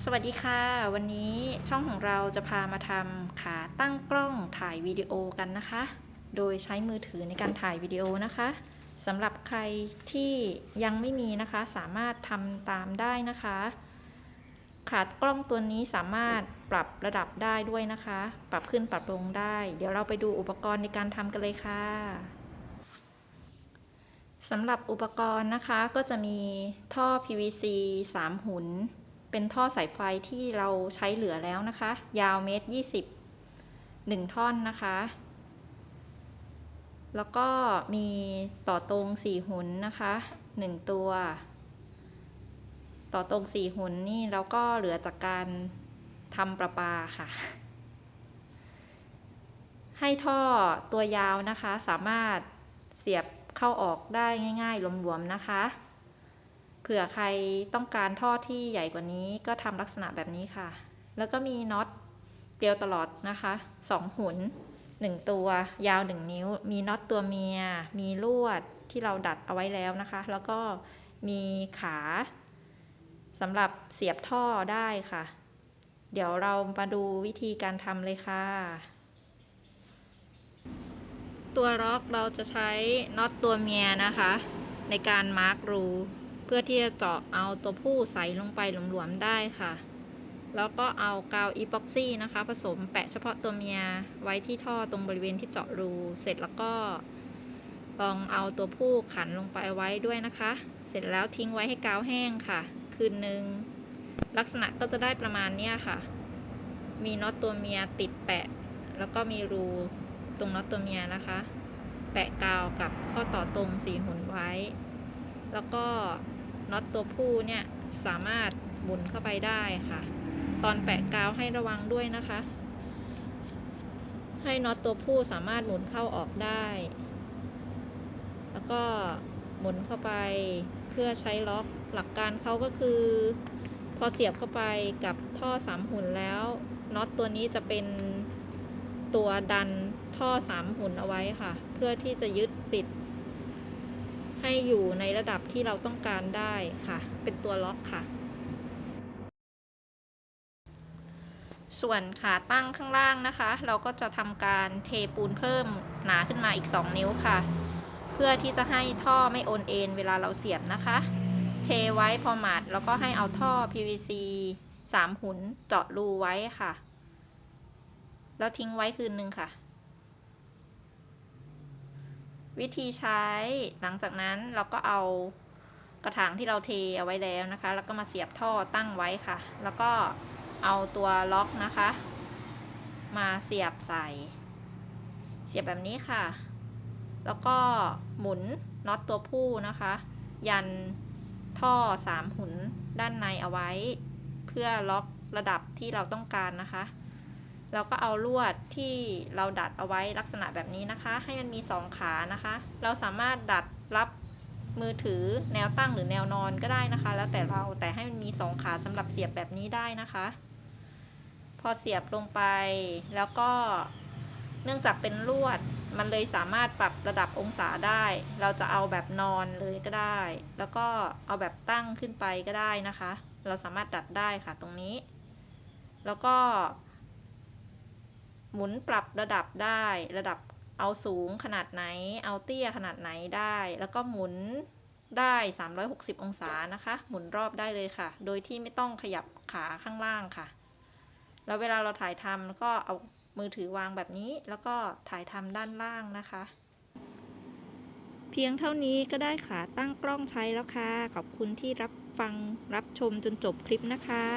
สวัสดีค่ะ วันนี้ช่องของเราจะพามาทำขาตั้งกล้องถ่ายวิดีโอกันนะคะ โดยใช้มือถือในการถ่ายวิดีโอนะคะสำหรับใครที่ยังไม่มีนะคะ สามารถทำตามได้นะคะ ขากล้องตัวนี้สามารถปรับระดับได้ด้วยนะคะ ปรับขึ้นปรับลงได้ เดี๋ยวเราไปดูอุปกรณ์ในการทำกันเลยค่ะสำหรับอุปกรณ์นะคะก็จะมีท่อ PVC 3 หุน เป็นท่อสายไฟที่เราใช้เหลือแล้วนะคะ ยาวเมตรยี่สิบหนึ่งท่อนนะคะ แล้วก็มีต่อตรงสี่หุนนะคะหนึ่งตัว ต่อตรงสี่หุนนี่เราก็เหลือจากการทำประปาค่ะ ให้ท่อตัวยาวนะคะสามารถเสียบเข้าออกได้ง่าย ๆหลวมๆนะคะ เผื่อใครต้องการท่อที่ใหญ่กว่านี้ก็ทำลักษณะแบบนี้ค่ะ แล้วก็มีน็อตเกลียวตลอดนะคะสองหุนหนึ่งตัวยาวหนึ่งนิ้ว มีน็อตตัวเมีย มีลวดที่เราดัดเอาไว้แล้วนะคะ แล้วก็มีขาสำหรับเสียบท่อได้ค่ะ เดี๋ยวเรามาดูวิธีการทำเลยค่ะ ตัวล็อกเราจะใช้น็อตตัวเมียนะคะ ในการมาร์กรู เพื่อที่จะเจาะเอาตัวผู้ใส่ลงไปหลวมๆได้ค่ะ แล้วก็เอากาวอีพ็อกซี่นะคะ ผสมแปะเฉพาะตัวเมียไว้ที่ท่อตรงบริเวณที่เจาะรู เสร็จแล้วก็ลองเอาตัวผู้ขันลงไปไว้ด้วยนะคะ เสร็จแล้วทิ้งไว้ให้กาวแห้งค่ะ คืนหนึ่งลักษณะก็จะได้ประมาณนี้ค่ะ มีน็อตตัวเมียติดแปะ แล้วก็มีรูตรงน็อตตัวเมียนะคะ แปะกาวกับข้อต่อตรงสีหุ่นไว้ แล้วก็น็อตตัวผู้เนี่ยสามารถหมุนเข้าไปได้ค่ะ ตอนแปะกาวให้ระวังด้วยนะคะ ให้น็อตตัวผู้สามารถหมุนเข้าออกได้ แล้วก็หมุนเข้าไปเพื่อใช้ล็อกหลักการเขาก็คือ พอเสียบเข้าไปกับท่อสามหุ่นแล้วน็อตตัวนี้จะเป็นตัวดันท่อสามหุ่นเอาไว้ค่ะ เพื่อที่จะยึดติด ให้อยู่ในระดับที่เราต้องการได้ค่ะ เป็นตัวล็อกค่ะ ส่วนขาตั้งข้างล่างนะคะ เราก็จะทำการเทปูนเพิ่มหนาขึ้นมาอีก 2 นิ้วค่ะ เพื่อที่จะให้ท่อไม่โอนเอ็นเวลาเราเสียบนะคะ เทไว้พอหมาดแล้วก็ให้เอาท่อ PVC 3 หุนเจาะรูไว้ค่ะ แล้วทิ้งไว้คืนนึงค่ะ วิธีใช้หลังจากนั้นเราก็เอากระถางที่เราเทเอาไว้แล้วนะคะ แล้วก็มาเสียบท่อตั้งไว้ค่ะ แล้วก็เอาตัวล็อกนะคะ มาเสียบใส่ เสียบแบบนี้ค่ะ แล้วก็หมุนน็อตตัวผู้นะคะ ยันท่อสามหุนด้านในเอาไว้ เพื่อล็อกระดับที่เราต้องการนะคะ เราก็เอาลวดที่เราดัดเอาไว้ลักษณะแบบนี้นะคะ ให้มันมีสองขานะคะ เราสามารถดัดรับมือถือแนวตั้งหรือแนวนอนก็ได้นะคะ แล้วแต่เราแต่ให้มันมีสองขาสำหรับเสียบแบบนี้ได้นะคะ พอเสียบลงไปแล้วก็เนื่องจากเป็นลวดมันเลยสามารถปรับระดับองศาได้ เราจะเอาแบบนอนเลยก็ได้ แล้วก็เอาแบบตั้งขึ้นไปก็ได้นะคะ เราสามารถดัดได้ค่ะตรงนี้ แล้วก็ หมุนปรับระดับได้ ระดับเอาสูงขนาดไหน เอาเตี้ยขนาดไหนได้ แล้วก็หมุนได้ 360 องศานะคะ หมุนรอบได้เลยค่ะ โดยที่ไม่ต้องขยับขาข้างล่างค่ะ แล้วเวลาเราถ่ายทำก็เอามือถือวางแบบนี้ แล้วก็ถ่ายทำด้านล่างนะคะ เพียงเท่านี้ก็ได้ขาตั้งกล้องใช้แล้วค่ะ ขอบคุณที่รับฟังรับชมจนจบคลิปนะคะ